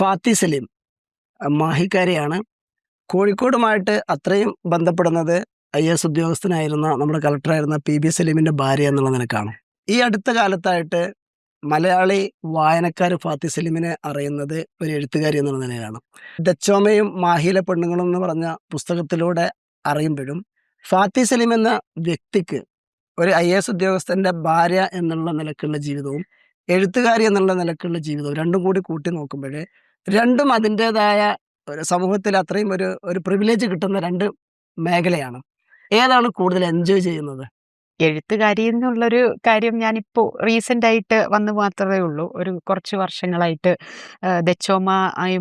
ഫാത്തി സലീം മാഹിക്കാരിയാണ്. കോഴിക്കോടുമായിട്ട് അത്രയും ബന്ധപ്പെടുന്നത് I S ഉദ്യോഗസ്ഥനായിരുന്ന നമ്മുടെ കളക്ടറായിരുന്ന പി ബി സലീമിന്റെ ഭാര്യ എന്നുള്ള നിലക്കാണ്. ഈ അടുത്ത കാലത്തായിട്ട് മലയാളി വായനക്കാർ ഫാത്തി സലീമിനെ അറിയുന്നത് ഒരു എഴുത്തുകാരി എന്നുള്ള നിലയിലാണ്. ദച്ചോമയും മാഹിയിലെ പെണ്ണുങ്ങളും എന്ന് പറഞ്ഞ പുസ്തകത്തിലൂടെ അറിയുമ്പോഴും ഫാത്തി സലീം എന്ന വ്യക്തിക്ക് ഒരു ഐ എസ് ഉദ്യോഗസ്ഥന്റെ ഭാര്യ എന്നുള്ള നിലക്കുള്ള ജീവിതവും എഴുത്തുകാരി എന്നുള്ള നിലക്കുള്ള ജീവിതവും രണ്ടും കൂടി കൂട്ടി നോക്കുമ്പോൾ രണ്ടും അതിന്റെതായ ഒരു സമൂഹത്തിൽ അത്രയും ഒരു ഒരു പ്രിവിലേജ് കിട്ടുന്ന രണ്ട് മേഖലയാണ്. ഏതാണ് കൂടുതൽ എൻജോയ് ചെയ്യുന്നത്? എഴുത്തുകാരി എന്നുള്ളൊരു കാര്യം ഞാനിപ്പോൾ റീസെന്റ് ആയിട്ട് വന്ന് മാത്രമേ ഉള്ളൂ. ഒരു കുറച്ച് വർഷങ്ങളായിട്ട് ദച്ചോമ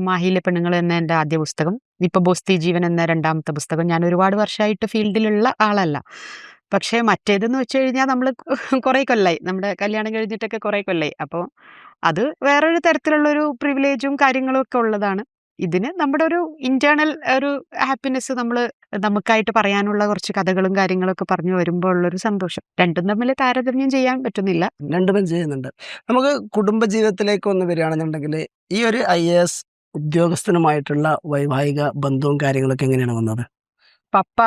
മാഹിയിലെ പെണ്ണുങ്ങൾ എന്ന എന്റെ ആദ്യ പുസ്തകം ഇപ്പോൾ ബോസ്തി ജീവൻ എന്ന രണ്ടാമത്തെ പുസ്തകം ഞാൻ ഒരുപാട് വർഷമായിട്ട് ഫീൽഡിലുള്ള ആളല്ല. പക്ഷേ മറ്റേതെന്ന് വെച്ച് കഴിഞ്ഞാൽ നമ്മൾ കുറേ കൊല്ലായി. നമ്മുടെ കല്യാണം കഴിഞ്ഞിട്ടൊക്കെ കുറേ കൊല്ലായി. അപ്പോൾ അത് വേറൊരു തരത്തിലുള്ള ഒരു പ്രിവിലേജും കാര്യങ്ങളും ഒക്കെ ഉള്ളതാണ്. ഇതിന് നമ്മുടെ ഒരു ഇന്റേണൽ ഒരു ഹാപ്പിനെസ് നമ്മൾ നമുക്കായിട്ട് പറയാനുള്ള കുറച്ച് കഥകളും കാര്യങ്ങളൊക്കെ പറഞ്ഞു വരുമ്പോൾ ഉള്ളൊരു സന്തോഷം. രണ്ടും തമ്മിൽ താരതമ്യം ചെയ്യാൻ പറ്റുന്നില്ല. രണ്ടും ചെയ്യുന്നുണ്ട്. നമുക്ക് കുടുംബജീവിതത്തിലേക്ക് ഒന്ന് വരികയാണെന്നുണ്ടെങ്കിൽ ഈ ഒരു ഐ എ എസ് ഉദ്യോഗസ്ഥനുമായിട്ടുള്ള വൈവാഹിക ബന്ധവും കാര്യങ്ങളൊക്കെ എങ്ങനെയാണ് വന്നത്? പപ്പ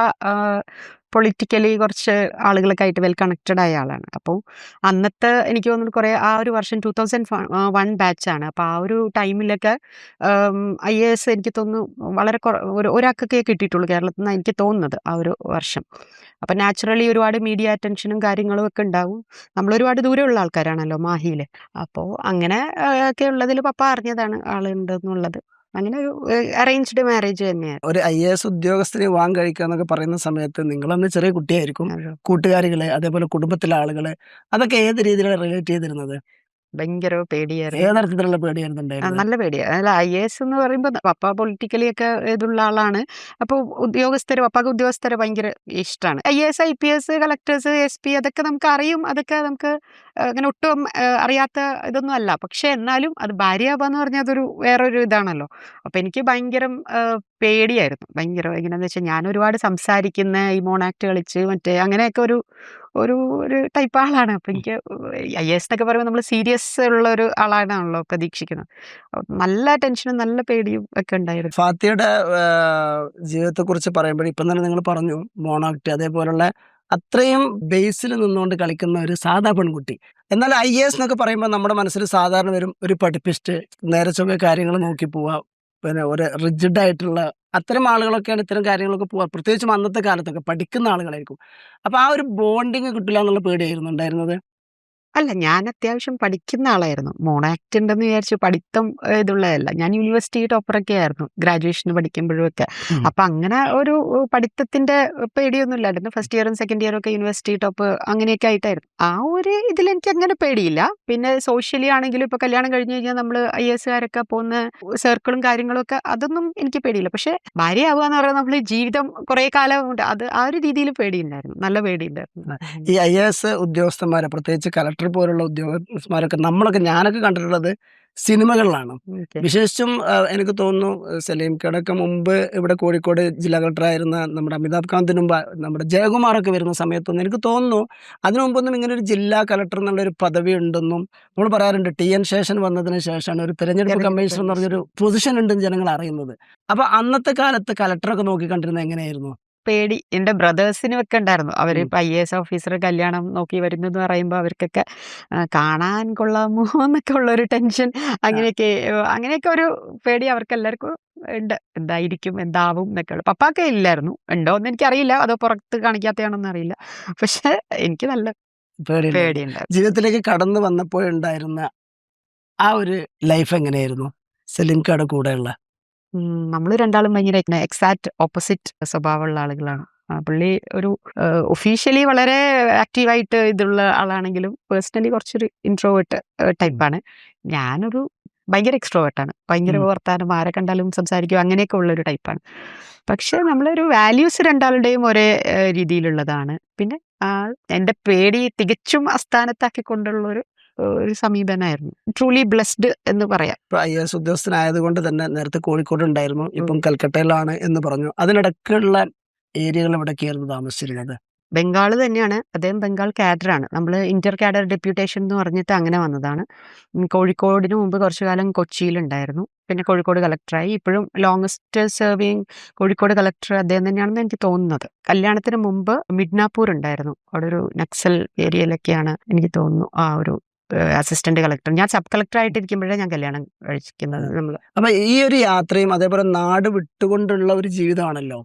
പൊളിറ്റിക്കലി കുറച്ച് ആളുകളൊക്കെ ആയിട്ട് വെൽ കണക്റ്റഡ് ആയ ആളാണ്. അപ്പോൾ അന്നത്തെ എനിക്ക് തോന്നുന്നു കുറേ ആ ഒരു വർഷം ടൂ തൗസൻഡ് വൺ ബാച്ചാണ് അപ്പോൾ ആ ഒരു ടൈമിലൊക്കെ ഐ എ എസ് എനിക്ക് തോന്നുന്നു വളരെ ഒരു ഒരാൾക്കൊക്കെ കിട്ടിയിട്ടുള്ളൂ കേരളത്തിൽ നിന്ന് എനിക്ക് തോന്നുന്നത് ആ ഒരു വർഷം. അപ്പം നാച്ചുറലി ഒരുപാട് മീഡിയ അറ്റൻഷനും കാര്യങ്ങളും ഒക്കെ ഉണ്ടാവും. നമ്മൾ ഒരുപാട് ദൂരമുള്ള ആൾക്കാരാണല്ലോ മാഹിയിൽ അപ്പോൾ അങ്ങനെ ഒക്കെ ഉള്ളതിൽ പപ്പ അറിഞ്ഞതാണ് ആളുണ്ടെന്നുള്ളത്. അങ്ങനെ ഒരു അറേഞ്ച്ഡ് മാരേജ് തന്നെയാണ് ഒരു ഐ എ എസ് ഉദ്യോഗസ്ഥനെ വാങ്ങി കഴിക്കുക എന്നൊക്കെ പറയുന്ന സമയത്ത് നിങ്ങളന്ന് ചെറിയ കുട്ടിയായിരിക്കും. കൂട്ടുകാരികളെ കൂട്ടുകാരികൾ അതേപോലെ കുടുംബത്തിലെ ആളുകളെ അതൊക്കെ ഏത് രീതിയിലാണ് റിലേറ്റ് ചെയ്തിരുന്നത്? ഭയങ്കര പേടിയായിരുന്നു നല്ല പേടിയാണ് അല്ല ഐ എ എസ് എന്ന് പറയുമ്പോൾ പപ്പ പൊളിറ്റിക്കലി ഒക്കെ ഇതുള്ള ആളാണ്. അപ്പോൾ ഉദ്യോഗസ്ഥര് പപ്പാക്ക് ഉദ്യോഗസ്ഥരെ ഭയങ്കര ഇഷ്ടമാണ് I A S I P S collectors S P അതൊക്കെ നമുക്ക് അറിയും. അതൊക്കെ നമുക്ക് അങ്ങനെ ഒട്ടും അറിയാത്ത ഇതൊന്നും അല്ല. പക്ഷെ എന്നാലും അത് ഭാര്യ എന്ന് പറഞ്ഞാൽ അതൊരു വേറൊരു ഇതാണല്ലോ. അപ്പം എനിക്ക് ഭയങ്കര പേടിയായിരുന്നു. ഭയങ്കര എങ്ങനെയാന്ന് വെച്ചാൽ ഞാൻ ഒരുപാട് സംസാരിക്കുന്ന ഈ മോണാക്ട് കളിച്ച് മറ്റേ അങ്ങനെയൊക്കെ ഒരു ഒരു ഒരു ടൈപ്പ് ആളാണ്. അപ്പം എനിക്ക് ഐ എസ് എന്നൊക്കെ പറയുമ്പോൾ നമ്മൾ സീരിയസ് ഉള്ള ഒരു ആളാണല്ലോ പ്രതീക്ഷിക്കുന്നത്. നല്ല ടെൻഷനും നല്ല പേടിയും ഒക്കെ ഉണ്ടായിരുന്നു. ഫാത്തിയുടെ ജീവിതത്തെ കുറിച്ച് പറയുമ്പോൾ ഇപ്പം തന്നെ നിങ്ങൾ പറഞ്ഞു മോണാക്ട് അതേപോലുള്ള അത്രയും ബേസിൽ നിന്നുകൊണ്ട് കളിക്കുന്ന ഒരു സാധാ പെൺകുട്ടി. എന്നാൽ ഐ എസ് എന്നൊക്കെ പറയുമ്പോൾ നമ്മുടെ മനസ്സിൽ സാധാരണ വരും ഒരു പഠിപ്പിസ്റ്റ് നേരെ ചൊവ്വേ കാര്യങ്ങൾ നോക്കി പോവുക പിന്നെ ഒരു റിജിഡ് ആയിട്ടുള്ള അത്തരം ആളുകളൊക്കെയാണ് ഇത്തരം കാര്യങ്ങളൊക്കെ പോവുക പ്രത്യേകിച്ചും അന്നത്തെ കാലത്തൊക്കെ പഠിക്കുന്ന ആളുകളായിരിക്കും. അപ്പോൾ ആ ഒരു ബോണ്ടിങ് കിട്ടില്ല എന്നുള്ള പേടിയായിരുന്നു ഉണ്ടായിരുന്നത്? അല്ല ഞാൻ അത്യാവശ്യം പഠിക്കുന്ന ആളായിരുന്നു. മോണാക്ട് ഉണ്ടെന്ന് വിചാരിച്ചു പഠിത്തം ഇതുള്ളതല്ല. ഞാൻ യൂണിവേഴ്സിറ്റി ടോപ്പറൊക്കെ ആയിരുന്നു ഗ്രാജുവേഷന് പഠിക്കുമ്പോഴും ഒക്കെ അപ്പൊ അങ്ങനെ ഒരു പഠിത്തത്തിന്റെ പേടിയൊന്നും ഇല്ലായിരുന്നു. ഫസ്റ്റ് ഇയറും സെക്കൻഡ് ഇയറും ഒക്കെ യൂണിവേഴ്സിറ്റി ടോപ്പ് അങ്ങനെയൊക്കെ ആയിട്ടായിരുന്നു. ആ ഒരു ഇതിൽ എനിക്ക് അങ്ങനെ പേടിയില്ല. പിന്നെ സോഷ്യലി ആണെങ്കിലും ഇപ്പൊ കല്യാണം കഴിഞ്ഞു കഴിഞ്ഞാൽ നമ്മൾ ഐ എസ് കാരൊക്കെ പോകുന്ന സർക്കിളും കാര്യങ്ങളും ഒക്കെ അതൊന്നും എനിക്ക് പേടിയില്ല. പക്ഷെ ഭാര്യയാവുക എന്ന് പറയുന്നത് നമ്മൾ ജീവിതം കുറെ കാലം ഉണ്ട് അത് ആ ഒരു രീതിയിൽ പേടിയുണ്ടായിരുന്നു. നല്ല പേടിയുണ്ടായിരുന്നു. ഈ ഐ എസ് ഉദ്യോഗസ്ഥന്മാരെ പ്രത്യേകിച്ച് കലക്ടർ പോലുള്ള ഉദ്യോഗസ്ഥന്മാരൊക്കെ നമ്മളൊക്കെ ഞാനൊക്കെ കണ്ടിട്ടുള്ളത് സിനിമകളിലാണ്. വിശേഷിച്ചും എനിക്ക് തോന്നുന്നു സലീം കേടക്ക മുമ്പ് ഇവിടെ കോഴിക്കോട് ജില്ലാ കളക്ടറായിരുന്ന നമ്മുടെ അമിതാഭ് കാന്തിന് മുമ്പ് നമ്മുടെ ജയകുമാറൊക്കെ വരുന്ന സമയത്തൊന്നും എനിക്ക് തോന്നുന്നു അതിനു മുമ്പൊന്നും ഇങ്ങനെ ഒരു ജില്ലാ കളക്ടർ എന്നുള്ളൊരു പദവി ഉണ്ടെന്നും നമ്മൾ പറയാറുണ്ട്. ടി. എൻ. ശേഷൻ വന്നതിന് ശേഷമാണ് ഒരു തെരഞ്ഞെടുപ്പ് കമ്മീഷണർ എന്ന് പറഞ്ഞൊരു പൊസിഷൻ ഉണ്ടെന്ന് ജനങ്ങൾ അറിയുന്നത്. അപ്പൊ അന്നത്തെ കാലത്ത് കലക്ടറൊക്കെ നോക്കിക്കണ്ടിരുന്നത് എങ്ങനെയായിരുന്നു? പേടി. എന്റെ ബ്രദേഴ്സിനും ഒക്കെ ഉണ്ടായിരുന്നു അവർ ഇപ്പം ഐ എസ് ഓഫീസർ കല്യാണം നോക്കി വരുന്നു എന്ന് പറയുമ്പോൾ അവർക്കൊക്കെ കാണാൻ കൊള്ളാമോ എന്നൊക്കെ ഉള്ളൊരു ടെൻഷൻ. അങ്ങനെയൊക്കെ അങ്ങനെയൊക്കെ ഒരു പേടി അവർക്ക് എല്ലാവർക്കും ഉണ്ട്. എന്തായിരിക്കും എന്താവും എന്നൊക്കെ ഉള്ളു. പപ്പാക്ക് ഇല്ലായിരുന്നു. ഉണ്ടോ എന്ന് എനിക്കറിയില്ല. അതോ പുറത്ത് കാണിക്കാത്തതാണെന്ന് അറിയില്ല. പക്ഷെ എനിക്ക് നല്ല പേടിയുണ്ടായിരുന്നു. ജീവിതത്തിലേക്ക് കടന്നു വന്നപ്പോഴുണ്ടായിരുന്ന ആ ഒരു ലൈഫ് എങ്ങനെയായിരുന്നു? സെലിൻകാട് കൂടെയുള്ള നമ്മൾ രണ്ടാളും ഭയങ്കര എക്സാക്ട് ഓപ്പോസിറ്റ് സ്വഭാവമുള്ള ആളുകളാണ്. പുള്ളി ഒരു ഒഫീഷ്യലി വളരെ ആക്റ്റീവായിട്ട് ഇതുള്ള ആളാണെങ്കിലും പേഴ്സണലി കുറച്ചൊരു ഇൻട്രോവേർട്ട് ടൈപ്പാണ് ഞാനൊരു ഭയങ്കര എക്സ്ട്രോവേർട്ടാണ് ഭയങ്കര. വർത്താനം ആരെ കണ്ടാലും സംസാരിക്കും അങ്ങനെയൊക്കെ ഉള്ളൊരു ടൈപ്പാണ് പക്ഷെ നമ്മളൊരു വാല്യൂസ് രണ്ടാളുടെയും ഒരേ രീതിയിലുള്ളതാണ്. പിന്നെ എന്റെ പേടി തികച്ചും അസ്ഥാനത്താക്കിക്കൊണ്ടുള്ള ഒരു ഒരു സമീപനമായിരുന്നു ട്രൂലി ബ്ലെസ്ഡ് എന്ന് പറയാം. ഇപ്പൊ ഐ എസ് ഉദ്യോഗസ്ഥനായത് കൊണ്ട് തന്നെ നേരത്തെ കോഴിക്കോട് ഉണ്ടായിരുന്നു. ഇപ്പം കൽക്കട്ടയിലാണ് എന്ന് പറഞ്ഞു. അതിനിടയ്ക്കുള്ള ഏരിയകൾ എവിടെയൊക്കെയായിരുന്നു താമസിച്ചിരുന്നത്? ബംഗാൾ തന്നെയാണ്. അദ്ദേഹം ബംഗാൾ കാഡറാണ് നമ്മൾ ഇന്റർ കാഡർ ഡെപ്യൂട്ടേഷൻ എന്ന് പറഞ്ഞിട്ട് അങ്ങനെ വന്നതാണ്. കോഴിക്കോടിന് മുമ്പ് കുറച്ചു കാലം കൊച്ചിയിലുണ്ടായിരുന്നു പിന്നെ കോഴിക്കോട് കളക്ടറായി ഇപ്പോഴും ലോങ്സ്റ്റ് സെർവിങ് കോഴിക്കോട് കളക്ടർ അദ്ദേഹം തന്നെയാണെന്ന് എനിക്ക് തോന്നുന്നത്. കല്യാണത്തിന് മുമ്പ് മിഡ്നാപൂർ ഉണ്ടായിരുന്നു. അവിടെ ഒരു നക്സൽ ഏരിയയിലൊക്കെയാണ് എനിക്ക് തോന്നുന്നു ആ ഒരു അസിസ്റ്റന്റ് കളക്ടർ. ഞാൻ സബ് കളക്ടർ ആയിട്ടിരിക്കുമ്പോഴേ ഞാൻ കല്യാണം കഴിക്കുന്നത് നമ്മൾ അപ്പൊ ഈ ഒരു യാത്രയും അതേപോലെ നാട് വിട്ടുകൊണ്ടുള്ള ഒരു ജീവിതമാണല്ലോ.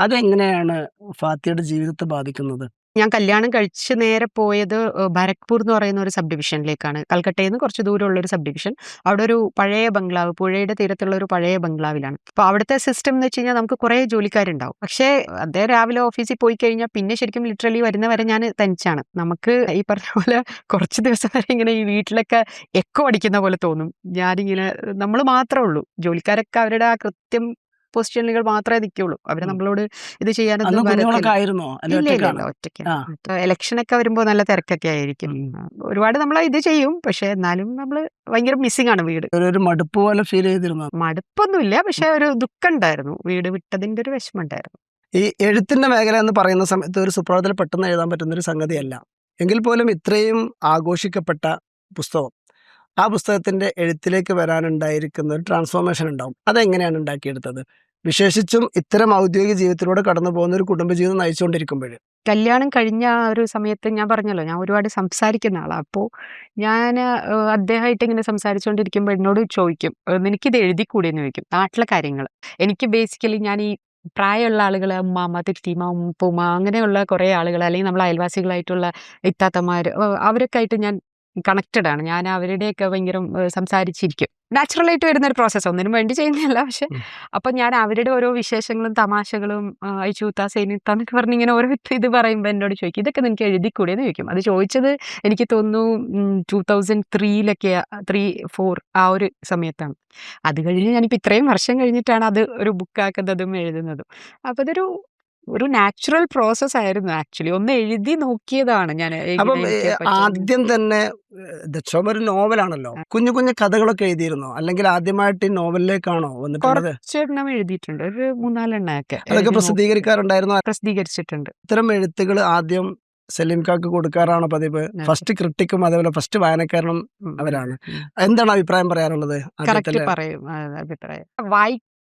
അതെങ്ങനെയാണ് ഫാത്തിയുടെ ജീവിതത്തെ ബാധിക്കുന്നത്? ഞാൻ കല്യാണം കഴിച്ച് നേരെ പോയത് ഭരത്പൂർ എന്ന് പറയുന്ന ഒരു സബ് ഡിവിഷനിലേക്കാണ് കൽക്കട്ടയിൽ നിന്ന് കുറച്ച് ദൂരമുള്ള ഒരു സബ് ഡിവിഷൻ അവിടെ ഒരു പഴയ ബംഗ്ലാവ് പുഴയുടെ തീരത്തുള്ള ഒരു പഴയ ബംഗ്ലാവിലാണ്. അപ്പോൾ അവിടുത്തെ സിസ്റ്റം എന്ന് വെച്ച് കഴിഞ്ഞാൽ നമുക്ക് കുറേ ജോലിക്കാരുണ്ടാവും. പക്ഷേ അദ്ദേഹം രാവിലെ ഓഫീസിൽ പോയി കഴിഞ്ഞാൽ പിന്നെ ശരിക്കും ലിറ്ററലി വരുന്നവരെ ഞാൻ തനിച്ചാണ്. നമുക്ക് ഈ പറഞ്ഞ പോലെ കുറച്ച് ദിവസം വരെ ഇങ്ങനെ ഈ വീട്ടിലൊക്കെ എക്കോ അടിക്കുന്ന പോലെ തോന്നും. ഞാനിങ്ങനെ നമ്മൾ മാത്രമേ ഉള്ളൂ. ജോലിക്കാരൊക്കെ അവരുടെ ആ കൃത്യം പൊസിഷനുകൾ മാത്രമേ നിൽക്കുള്ളൂ. അവർ ഉം. നമ്മളോട് ഇത് ചെയ്യാനൊന്നും ഇല്ല ഇല്ല ഒറ്റയ്ക്ക്. ഇലക്ഷനൊക്കെ വരുമ്പോൾ നല്ല തിരക്കൊക്കെ ആയിരിക്കും. ഒരുപാട് നമ്മൾ ഇത് ചെയ്യും. പക്ഷെ എന്നാലും നമ്മൾ ഭയങ്കര മിസ്സിംഗ് ആണ് വീട്. ഒരു- ഒരു മടുപ്പ് പോലെ ഫീൽ ചെയ്തിരുന്നു മടുപ്പൊന്നുമില്ല. പക്ഷെ ഒരു ദുഃഖം ഉണ്ടായിരുന്നു വീട് വിട്ടതിന്റെ ഒരു വിഷമം ഉണ്ടായിരുന്നു ഈ എഴുത്തിന്റെ മേഖല എന്ന് പറയുന്ന സമയത്ത് ഒരു സുപ്രഭാതത്തിൽ പെട്ടെന്ന് എഴുതാൻ പറ്റുന്ന ഒരു സംഗതിയല്ല. എങ്കിൽ പോലും ഇത്രയും ആഘോഷിക്കപ്പെട്ട പുസ്തകം ആ പുസ്തകത്തിന്റെ എഴുത്തിലേക്ക് വരാനുണ്ടായിരിക്കുന്ന ഒരു ട്രാൻസ്ഫോർമേഷൻ ഉണ്ടാവും. അതെങ്ങനെയാണ് ഉണ്ടാക്കിയെടുത്തത്? വിശേഷിച്ചും ഇത്തരം ഔദ്യോഗിക ജീവിതത്തിലൂടെ കടന്നു പോകുന്ന ഒരു കുടുംബജീവിതം നയിച്ചുകൊണ്ടിരിക്കുമ്പോൾ കല്യാണം കഴിഞ്ഞ ആ ഒരു സമയത്ത് ഞാൻ പറഞ്ഞല്ലോ ഞാൻ ഒരുപാട് സംസാരിക്കുന്ന ആളാണ് അപ്പോൾ ഞാൻ അദ്ദേഹമായിട്ട് ഇങ്ങനെ സംസാരിച്ചുകൊണ്ടിരിക്കുമ്പോൾ എന്നോട് ചോദിക്കും "ഏഹ്, നിനക്കിത് എഴുതിക്കൂടെ എന്ന് ചോദിക്കും നാട്ടിലെ കാര്യങ്ങൾ എനിക്ക് ബേസിക്കലി ഞാൻ ഈ പ്രായമുള്ള ആളുകൾ അമ്മാമ്മ തിരുത്തിമ ഉപ്പുമ അങ്ങനെയുള്ള കുറേ ആളുകൾ അല്ലെങ്കിൽ നമ്മൾ അയൽവാസികളായിട്ടുള്ള ഇത്താത്തമാർ അവരൊക്കെ ആയിട്ട് ഞാൻ കണക്റ്റഡ് ആണ്. ഞാൻ അവരുടെയൊക്കെ ഭയങ്കര സംസാരിച്ചിരിക്കും. നാച്ചുറലായിട്ട് വരുന്ന ഒരു പ്രോസസ്സ് ഒന്നിനും വേണ്ടി ചെയ്യുന്നില്ല പക്ഷെ അപ്പൊ ഞാൻ അവരുടെ ഓരോ വിശേഷങ്ങളും തമാശകളും അയച്ചൂത്ത സേനിത്ത എന്നൊക്കെ പറഞ്ഞ് ഇങ്ങനെ ഓരോ ഇത് പറയുമ്പോൾ എന്നോട് ചോദിക്കും ഇതൊക്കെ നിനക്ക് എഴുതിക്കൂടെ എന്ന് ചോദിക്കും. അത് ചോദിച്ചത് എനിക്ക് തോന്നുന്നു ടൂ തൗസൻഡ് ത്രീയിലൊക്കെ ത്രീ ഫോർ ആ ഒരു സമയത്താണ്. അത് കഴിഞ്ഞ് ഞാനിപ്പോൾ ഇത്രയും വർഷം കഴിഞ്ഞിട്ടാണ് അത് ഒരു ബുക്കാക്കുന്നതും എഴുതുന്നതും. അപ്പോൾ അതൊരു ഒരു നാച്ചുറൽ പ്രോസസ് ആയിരുന്നു ആക്ച്വലി. ഒന്ന് എഴുതി നോക്കിയതാണ് ഞാൻ അപ്പം. ആദ്യം തന്നെ ദക്ഷോഭ ഒരു നോവലാണല്ലോ. കുഞ്ഞു കുഞ്ഞു കഥകളൊക്കെ എഴുതിയിരുന്നോ? അല്ലെങ്കിൽ ആദ്യമായിട്ട് ഈ നോവലിലേക്കാണോ വന്നിട്ടുള്ളത്? കുറച്ചെണ്ണം എഴുതിയിട്ടുണ്ട്. ഒരു മൂന്നാലെണ്ണൊക്കെ അതൊക്കെ. പ്രസിദ്ധീകരിക്കാറുണ്ടായിരുന്നു? പ്രസിദ്ധീകരിച്ചിട്ടുണ്ട്. ഇത്തരം എഴുത്തുകൾ ആദ്യം സലീം കാക്ക് കൊടുക്കാറാണ് പതിവ്. ഫസ്റ്റ് ക്രിട്ടിക്കും അതേപോലെ ഫസ്റ്റ് വായനക്കാരനും അവരാണ്. എന്താണ് അഭിപ്രായം പറയാനുള്ളത്? കറക്റ്റ്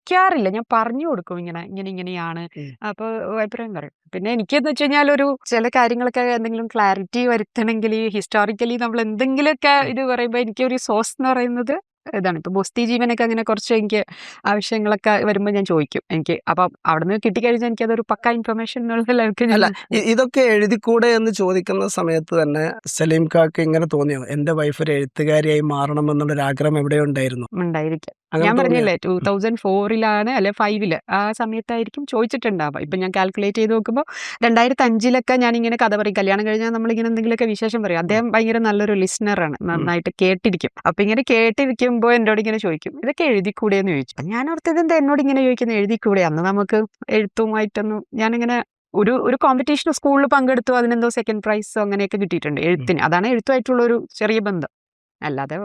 വായിക്കാറില്ല. ഞാൻ പറഞ്ഞു കൊടുക്കും ഇങ്ങനെ ഇങ്ങനെ ഇങ്ങനെയാണ്. ഉം. അപ്പോൾ അഭിപ്രായം പറയും. പിന്നെ എനിക്കെന്ന് വെച്ച് കഴിഞ്ഞാൽ ഒരു ചില കാര്യങ്ങളൊക്കെ എന്തെങ്കിലും ക്ലാരിറ്റി വരുത്തണമെങ്കിൽ ഹിസ്റ്റോറിക്കലി നമ്മൾ എന്തെങ്കിലുമൊക്കെ ഇത് പറയുമ്പോൾ എനിക്ക് ഒരു സോഴ്സ് എന്ന് പറയുന്നത് ഇതാണ്. ഇപ്പൊ ബുസ്തി ജീവനൊക്കെ അങ്ങനെ കുറച്ച് എനിക്ക് ആവശ്യങ്ങളൊക്കെ വരുമ്പോൾ ഞാൻ ചോദിക്കും എനിക്ക്. അപ്പം അവിടെ നിന്ന് കിട്ടിക്കഴിഞ്ഞാൽ എനിക്ക് അതൊരു പക്ക ഇൻഫർമേഷൻ എന്നുള്ള അല്ല ഇ- ഇതൊക്കെ എഴുതിക്കൂടെ എന്ന് ചോദിക്കുന്ന സമയത്ത് തന്നെ സലീം കാക്ക് ഇങ്ങനെ തോന്നിയോ? എന്റെ വൈഫ് ഒരു എഴുത്തുകാരിയായി മാറണം എന്നുള്ളൊരാഗ്രഹം എവിടെ ഉണ്ടായിരുന്നു. ഉണ്ടായിരിക്കാം. ഞാൻ പറഞ്ഞില്ലേ ടൂ തൗസൻഡ് ഫോറിലാണ് അല്ലെ ഫൈവിൽ ആ സമയത്തായിരിക്കും ചോദിച്ചിട്ടുണ്ടാവുക. ഇപ്പൊ ഞാൻ കാൽക്കുലേറ്റ് ചെയ്ത് നോക്കുമ്പോൾ രണ്ടായിരത്തി അഞ്ചിലൊക്കെ ഞാൻ ഇങ്ങനെ കഥ പറയും. കല്യാണം കഴിഞ്ഞാൽ നമ്മളിങ്ങനെ എന്തെങ്കിലുമൊക്കെ വിശേഷം പറയും. അദ്ദേഹം ഭയങ്കര നല്ലൊരു ലിസ്ണറാണ് നന്നായിട്ട് കേട്ടിരിക്കും. അപ്പൊ ഇങ്ങനെ കേട്ടിരിക്കുമ്പോൾ എന്നോട് ഇങ്ങനെ ചോദിക്കും ഇതൊക്കെ എഴുതിക്കൂടെ എന്ന് ചോദിച്ചു ഞാൻ ഓർത്തത് എന്താ എന്നോട് ഇങ്ങനെ ചോദിക്കുന്നത് എഴുതിക്കൂടെ? അന്ന് നമുക്ക് എഴുത്തുമായിട്ടൊന്നും ഞാനിങ്ങനെ ഒരു ഒരു കോമ്പറ്റീഷൻ സ്കൂളിൽ പങ്കെടുത്തു. അതിനെന്തോ സെക്കൻഡ് പ്രൈസോ അങ്ങനെയൊക്കെ കിട്ടിയിട്ടുണ്ട്. എഴുത്തിന്. അതാണ് എഴുത്തുമായിട്ടുള്ള ഒരു ചെറിയ ബന്ധം. അല്ലാതെ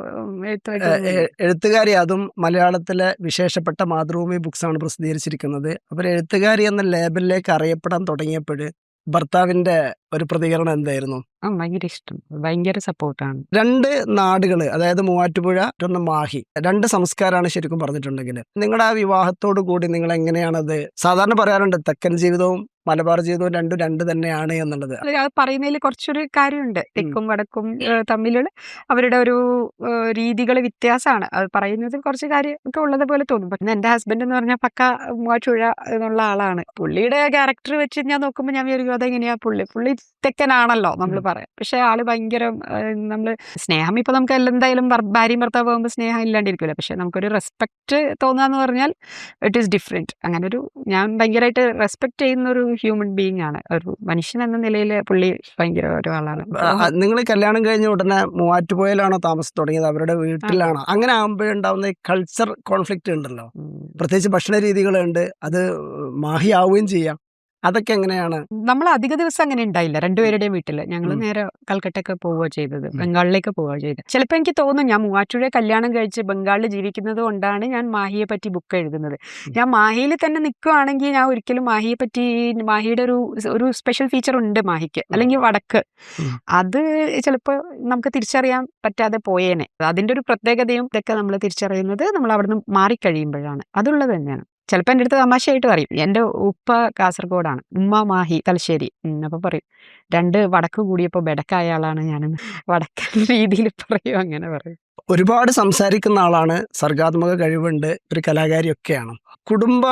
എഴുത്തുമായിട്ട് ഒന്നുമില്ല. എഴുത്തുകാരി അതും മലയാളത്തിലെ വിശേഷപ്പെട്ട മാതൃഭൂമി ബുക്സ് ആണ് പ്രസിദ്ധീകരിച്ചിരിക്കുന്നത് അപ്പോൾ എഴുത്തുകാരി എന്ന ലേബലിലേക്ക് അറിയപ്പെടാൻ തുടങ്ങിയപ്പോൾ ഭർത്താവിന്റെ ഒരു പ്രതികരണം എന്തായിരുന്നു ആ ഭയങ്കര ഇഷ്ടം. ഭയങ്കര സപ്പോർട്ടാണ്. രണ്ട് നാടുകൾ അതായത് മൂവാറ്റുപുഴ ഒന്ന് മാഹി രണ്ട് സംസ്കാരമാണ് ശരിക്കും പറഞ്ഞിട്ടുണ്ടെങ്കിൽ. നിങ്ങളുടെ ആ വിവാഹത്തോടു കൂടി നിങ്ങൾ എങ്ങനെയാണത് സാധാരണ പറയാറുണ്ട് തെക്കൻ ജീവിതവും മലബാർ ജീവിതവും രണ്ടും രണ്ട് തന്നെയാണ് എന്നുള്ളത്. അത് പറയുന്നതിൽ കുറച്ചൊരു കാര്യമുണ്ട്. തെക്കും വടക്കും തമ്മിലുള്ള അവരുടെ ഒരു രീതികൾ വ്യത്യാസമാണ്. അത് പറയുന്നതിൽ കുറച്ച് കാര്യമൊക്കെ ഉള്ളത് പോലെ തോന്നും. പക്ഷെ എന്റെ ഹസ്ബൻഡ് എന്ന് പറഞ്ഞാൽ പക്ക മൂവാറ്റുഴ എന്നുള്ള ആളാണ്. പുള്ളിയുടെ ക്യാരക്ടർ വെച്ച് ഞാൻ നോക്കുമ്പോൾ ഞാൻ വിചാരിക്കും അതെങ്ങനെയാ പുള്ളി? പുള്ളി തെക്കനാണല്ലോ നമ്മൾ. പറയാം. പക്ഷെ ആൾ ഭയങ്കര നമ്മൾ സ്നേഹം ഇപ്പൊ നമുക്ക് എന്തായാലും ഭാര്യയും ഭർത്താവ് പോകുമ്പോൾ സ്നേഹം ഇല്ലാണ്ടിരിക്കില്ല പക്ഷെ നമുക്കൊരു റെസ്പെക്ട് തോന്നുക എന്ന് പറഞ്ഞാൽ ഇറ്റ് ഈസ് ഡിഫറെന്റ് അങ്ങനെ ഒരു ഞാൻ ഭയങ്കരമായിട്ട് റെസ്പെക്ട് ചെയ്യുന്ന ഒരു ഹ്യൂമൻ ബീങ് ആണ് ഒരു മനുഷ്യൻ എന്ന നിലയിൽ പുള്ളി ഭയങ്കര ഒരാളാണ് നിങ്ങൾ കല്യാണം കഴിഞ്ഞ ഉടനെ മൂവാറ്റുപുഴയിലാണോ താമസം തുടങ്ങിയത്? അവരുടെ വീട്ടിലാണോ? അങ്ങനെ ആകുമ്പോഴുണ്ടാവുന്ന കൾച്ചർ കോൺഫ്ലിക്റ്റ് ഉണ്ടല്ലോ. പ്രത്യേകിച്ച് ഭക്ഷണ രീതികളുണ്ട്. അത് മാഹിയാവുകയും ചെയ്യാം. അതൊക്കെ എങ്ങനെയാണ്? നമ്മൾ അധിക ദിവസം അങ്ങനെ ഉണ്ടായില്ല. രണ്ടുപേരുടെയും വീട്ടിൽ ഞങ്ങൾ നേരെ കൽക്കട്ടയ്ക്ക് പോവുക ചെയ്തത്. ബംഗാളിലേക്ക് പോവുക ചെയ്തത്. ചിലപ്പോൾ എനിക്ക് തോന്നും ഞാൻ മൂവാറ്റുപുഴ കല്യാണം കഴിച്ച് ബംഗാളിൽ ജീവിക്കുന്നത് കൊണ്ടാണ് ഞാൻ മാഹിയെ പറ്റി ബുക്ക് എഴുതുന്നത്. ഞാൻ മാഹിയിൽ തന്നെ നിൽക്കുകയാണെങ്കിൽ ഞാൻ ഒരിക്കലും മാഹിയെ പറ്റി മാഹിയുടെ ഒരു ഒരു സ്പെഷ്യൽ ഫീച്ചർ ഉണ്ട് മാഹിക്ക്. അല്ലെങ്കിൽ വടക്ക്. അത് ചിലപ്പോൾ നമുക്ക് തിരിച്ചറിയാൻ പറ്റാതെ പോയേനെ. അതിന്റെ ഒരു പ്രത്യേകതയും ഇതൊക്കെ നമ്മൾ തിരിച്ചറിയുന്നത് നമ്മൾ അവിടുന്ന് മാറിക്കഴിയുമ്പോഴാണ്. അതുള്ളത് തന്നെയാണ്. ചിലപ്പോൾ എന്റെ അടുത്ത് തമാശയായിട്ട് പറയും. എന്റെ ഉപ്പ കാസർഗോഡാണ്. ഉമ്മ മാഹി തലശ്ശേരി. അപ്പോൾ പറയും. രണ്ട് വടക്ക് കൂടിയപ്പോൾ ബെടക്കായ ആളാണ് ഞാനെന്ന് വടക്കൻ രീതിയിൽ പറയും. അങ്ങനെ പറയും. ഒരുപാട് സംസാരിക്കുന്ന ആളാണ്. സർഗാത്മക കഴിവുണ്ട്. ഒരു കലാകാരിയൊക്കെയാണ്. കുടുംബ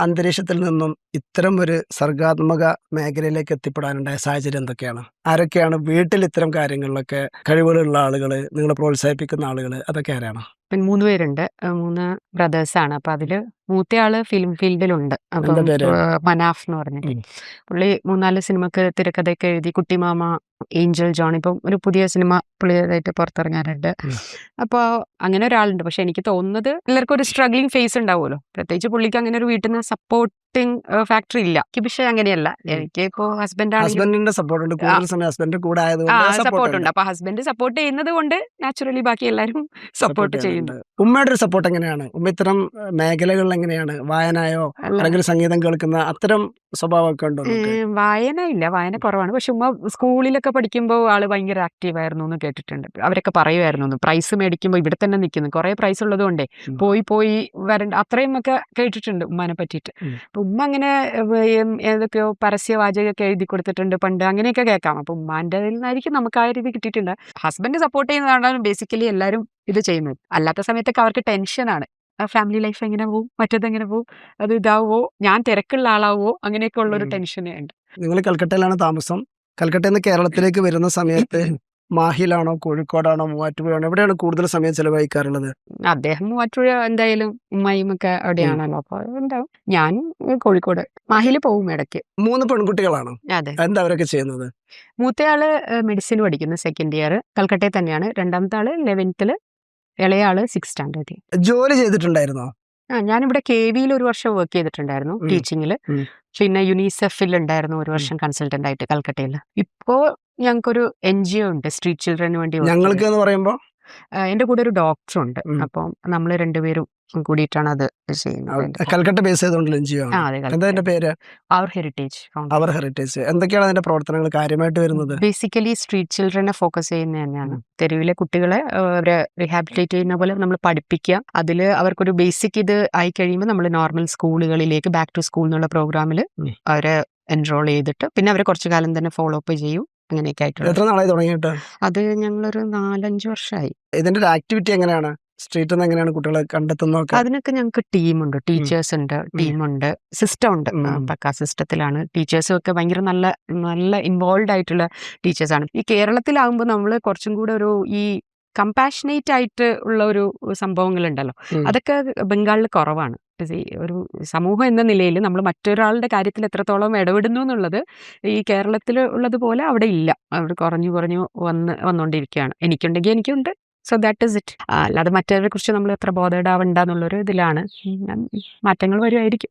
അന്തരീക്ഷത്തിൽ നിന്നും ഇത്തരം ഒരു സർഗാത്മക മേഖലയിലേക്ക് എത്തിപ്പെടാനുണ്ടായ സാഹചര്യം എന്തൊക്കെയാണ്? ആരൊക്കെയാണ് വീട്ടിൽ ഇത്തരം കാര്യങ്ങളിലൊക്കെ കഴിവുകളുള്ള ആളുകൾ നിങ്ങളെ പ്രോത്സാഹിപ്പിക്കുന്ന ആളുകൾ അതൊക്കെ ആരാണ്? പിന്നെ മൂന്ന് പേരുണ്ട്. മൂന്ന് മൂന്ന് ബ്രദേഴ്സാണ് അപ്പൊ അതിൽ മൂത്തയാൾ ഫിലിം ഫീൽഡിലുണ്ട് അപ്പം മനാഫ് എന്ന് പറഞ്ഞിട്ട്. പുള്ളി മൂന്നാൽ സിനിമക്ക് തിരക്കഥയൊക്കെ എഴുതി കുട്ടിമാമ ഏഞ്ചൽ ജോൺ ഇപ്പം ഒരു പുതിയ സിനിമ പുള്ളിയതായിട്ട് പുറത്തിറങ്ങാനുണ്ട് ഉം. അപ്പോൾ അങ്ങനെ ഒരാളുണ്ട്. പക്ഷെ എനിക്ക് തോന്നുന്നത് എല്ലാവർക്കും ഒരു സ്ട്രഗ്ലിംഗ് ഫേസ് ഉണ്ടാവുമല്ലോ. പ്രത്യേകിച്ച് പുള്ളിക്ക് അങ്ങനെ ഒരു വീട്ടിൽ നിന്ന് സപ്പോർട്ടിങ് ഫാക്ടറി ഇല്ല. എനിക്ക് പക്ഷേ അങ്ങനെയല്ല. എനിക്ക് ഇപ്പോൾ ഹസ്ബൻഡ് ഹസ്ബൻഡിന്റെ സപ്പോർട്ട് ഉണ്ട് കൂടുതൽ സമയം ഹസ്ബൻഡിന്റെ കൂടെ ആയതുകൊണ്ട് സപ്പോർട്ട് ഉണ്ട് അപ്പൊ ഹസ്ബൻഡ് സപ്പോർട്ട് ചെയ്യുന്നത് കൊണ്ട് നാച്ചുറലി ബാക്കി എല്ലാവരും സപ്പോർട്ട് ചെയ്യുന്നു. ഉമ്മയുടെ ഒരു സപ്പോർട്ട് എങ്ങനെയാണ്? ഉമ്മ ഇത്തരം മേഖലകളിൽ എങ്ങനെയാണ്? വായനയോ അല്ലെങ്കിൽ സംഗീതം കേൾക്കുന്ന അത്തരം സ്വഭാവമൊക്കെ ഉണ്ടോ വായന ഇല്ല. വായന കുറവാണ്. പക്ഷെ ഉമ്മ സ്കൂളിലൊക്കെ പഠിക്കുമ്പോൾ ആൾ ഭയങ്കര ആക്റ്റീവ് ആയിരുന്നു എന്ന് കേട്ടിട്ടുണ്ട്. അവരൊക്കെ പറയുമായിരുന്നു പ്രൈസ് മേടിക്കുമ്പോൾ ഇവിടെ തന്നെ നിൽക്കുന്നു. കുറെ പ്രൈസ് ഉള്ളത് കൊണ്ടേ പോയി പോയി വരണ്ട. അത്രയും ഒക്കെ കേട്ടിട്ടുണ്ട് ഉമ്മാനെ പറ്റിയിട്ട്. ഉമ്മ അങ്ങനെ ഏതൊക്കെയോ പരസ്യവാചകമൊക്കെ എഴുതി കൊടുത്തിട്ടുണ്ട് പണ്ട് അങ്ങനെയൊക്കെ കേൾക്കാം. അപ്പൊ ഉമ്മാന്റെ നിന്നായിരിക്കും നമുക്ക് ആ രീതി കിട്ടിയിട്ടുണ്ട്. ഹസ്ബൻഡ് സപ്പോർട്ട് ചെയ്യുന്നതാണ് ബേസിക്കലി എല്ലാവരും ഇത് ചെയ്യുന്നത്. അല്ലാത്ത സമയത്തൊക്കെ അവർക്ക് ടെൻഷനാണ് ഫാമിലി ലൈഫ് എങ്ങനെ പോവും? മറ്റേത് എങ്ങനെ പോവും? അത് ഇതാവോ ഞാൻ തിരക്കുള്ള ആളാവോ അങ്ങനെയൊക്കെ ഉള്ള ഒരു ഉം. ടെൻഷൻ ഉണ്ട് നിങ്ങൾ കൽക്കട്ടയിലാണ് താമസം. കൽക്കട്ടയിൽ നിന്ന് കേരളത്തിലേക്ക് വരുന്ന സമയത്ത് മാഹിലാണോ കോഴിക്കോടാണോ മൂവാറ്റുപുഴയാണോ എവിടെയാണ് കൂടുതൽ സമയം ചെലവഴിക്കാറുള്ളത്? അദ്ദേഹം മൂവാറ്റുപുഴ എന്തായാലും ഉമ്മയും ഒക്കെ അവിടെയാണല്ലോ. അപ്പൊ ഉണ്ടാവും ഞാൻ കോഴിക്കോട് മാഹിൽ പോവും ഇടയ്ക്ക്. മൂന്ന് പെൺകുട്ടികളാണോ? അതെ. എന്താ അവരൊക്കെ ചെയ്യുന്നത്? മൂത്തയാൾ മെഡിസിൻ പഠിക്കുന്നു സെക്കൻഡ് ഇയർ കൽക്കട്ടയിൽ തന്നെയാണ്. രണ്ടാമത്തെ ആൾ ലെവൻത്തിൽ ഇളയാൾ സിക്സ് സ്റ്റാൻഡേർഡ് ജോലി ചെയ്തിട്ടുണ്ടായിരുന്നോ? ആ ഞാനിവിടെ കെ വിയിൽ ഒരു വർഷം വർക്ക് ചെയ്തിട്ടുണ്ടായിരുന്നു. ടീച്ചിങ്ങിൽ പിന്നെ യുനിസെഫിൽ ഉണ്ടായിരുന്നു ഒരു വർഷം കൺസൾട്ടന്റ് ആയിട്ട് കൽക്കട്ടയിൽ. ഇപ്പോ ഞങ്ങൾക്കൊരു എൻ ജി ഒ ഉണ്ട് സ്ട്രീറ്റ് ചിൽഡ്രന് വേണ്ടി ഞങ്ങൾക്ക് എന്ന് പറയുമ്പോൾ എന്റെ കൂടെ ഒരു ഡോക്ടർ ഉണ്ട്. അപ്പൊ നമ്മൾ രണ്ടുപേരും കൂടിയിട്ടാണ് അത് ചെയ്യുന്നത് കൽക്കട്ട ബേസ് ചെയ്തുകൊണ്ട് ലഞ്ച് പേര്? അവർ ഹെറിറ്റേജ് അവർ ഹെറിറ്റേജ് എന്തൊക്കെയാണ് അതിന്റെ പ്രവർത്തനങ്ങൾ? കാര്യമായിട്ട് വരുന്നത്? ബേസിക്കലി സ്ട്രീറ്റ് ചിൽഡ്രനെ ഫോക്കസ് ചെയ്യുന്ന തന്നെയാണ്. തെരുവിലെ കുട്ടികളെ അവരെ റീഹാബിലിറ്റേറ്റ് ചെയ്യുന്ന പോലെ നമ്മൾ പഠിപ്പിക്കുക. അതിൽ അവർക്കൊരു ബേസിക് ഇത് ആയി കഴിയുമ്പോൾ നമ്മൾ നോർമൽ സ്കൂളുകളിലേക്ക് ബാക്ക് ടു സ്കൂൾ എന്നുള്ള പ്രോഗ്രാമിൽ അവരെ എൻറോൾ ചെയ്തിട്ട് പിന്നെ അവരെ കുറച്ചു കാലം തന്നെ ഫോളോ അപ്പ് ചെയ്യും. അങ്ങനെയൊക്കെ ആയിട്ടുള്ളത്. എത്ര നാളായി തുടങ്ങിയിട്ട്? അത് ഞങ്ങളൊരു നാലഞ്ച് വർഷമായി ഇതിന്റെ ആക്ടിവിറ്റി എങ്ങനെയാണ്? സ്ട്രീറ്റിൽ നിന്ന് എങ്ങനെയാണ് കുട്ടികളെ കണ്ടെത്തുന്നത് അതിനൊക്കെ ഞങ്ങൾക്ക് ടീമുണ്ട്. ടീച്ചേഴ്സ് ഉണ്ട് ടീമുണ്ട്. സിസ്റ്റം ഉണ്ട് പക്ക സിസ്റ്റത്തിലാണ്. ടീച്ചേഴ്സും ഒക്കെ ഭയങ്കര നല്ല നല്ല ഇൻവോൾവ് ആയിട്ടുള്ള ടീച്ചേഴ്സാണ്. ഈ കേരളത്തിലാകുമ്പോൾ നമ്മൾ കുറച്ചും കൂടെ ഒരു ഈ കമ്പാഷനേറ്റ് ആയിട്ട് ഉള്ള ഒരു സംഭവങ്ങളുണ്ടല്ലോ. അതൊക്കെ ബംഗാളിൽ കുറവാണ്. ഒരു സമൂഹം എന്ന നിലയിൽ നമ്മൾ മറ്റൊരാളുടെ കാര്യത്തിൽ എത്രത്തോളം ഇടപെടുന്നു എന്നുള്ളത് ഈ കേരളത്തിൽ ഉള്ളതുപോലെ അവിടെ ഇല്ല. അവിടെ കുറഞ്ഞു കുറഞ്ഞു വന്ന് വന്നുകൊണ്ടിരിക്കുകയാണ്. എനിക്കുണ്ടെങ്കിൽ എനിക്കുണ്ട്. സോ ദാറ്റ് ഇസ് ഇറ്റ് അല്ലാതെ മറ്റവരെ കുറിച്ച് നമ്മൾ എത്ര ബോധേഡ് ആവണ്ട എന്നുള്ളൊരു ഇതിലാണ്. മാറ്റങ്ങൾ വരുമായിരിക്കും.